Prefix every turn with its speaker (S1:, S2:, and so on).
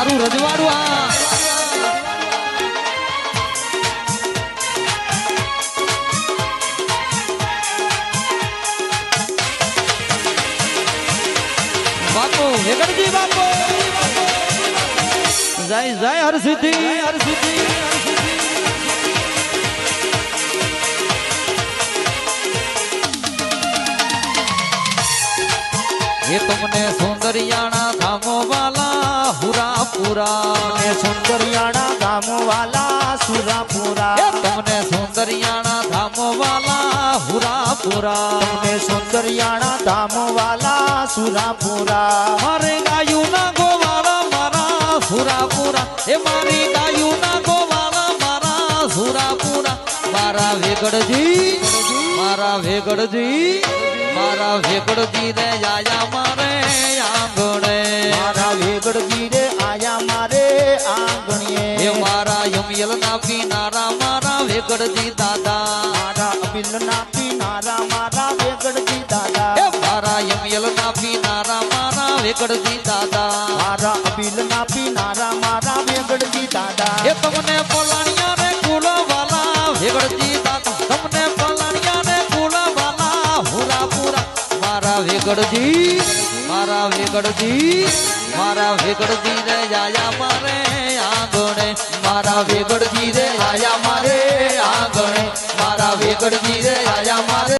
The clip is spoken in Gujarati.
S1: મારું રજવાડું આ. બાપુ વેગડજી બાપુ. જય જય હરસિદ્ધિ હરસિદ્ધિ. એ તમને સુંદરિયાણા ધામો વાલા હુરા પુરા
S2: ને સુંદરિયાણા ગામો વાલા સુરાપુરા.
S1: એ તમને સુંદરિયાણા ધામો વાલા હુરા પુરા
S2: ને સુંદરિયાણા ધામો વાલા સુરાપુરા.
S1: મારે ગાયું ના ગોવાળા મારા સુરાપુરા એ મારી ગાયું ના ગોવાળા મારા સુરાપુરા મારા વેગડજી મારા વેગડજી મારા વેગડજી રે આયા મારે આંગણે.
S2: વેગડજી
S1: દાદા.
S2: મારા અબિલ ના પીનારા મારા વેગડજી દાદા.
S1: મારા યમયલ ના પીનારા મારા વેગડજી દાદા.
S2: મારા અબિલ ના પીનારા મારા વેગડજી દાદા.
S1: એ તમને પલાણિયા રે કુલો વાલા વેગડજી દાદા. તમને પલાણિયા રે કુલો વાલા હુરા પુરા. મારા વેગડજી મારા વેગડજી મારા વેગડજી રે આયા મારે આંગણે. મારા વેગડજી રે આયા મારે મારા વેગડજી રે આયા મારે.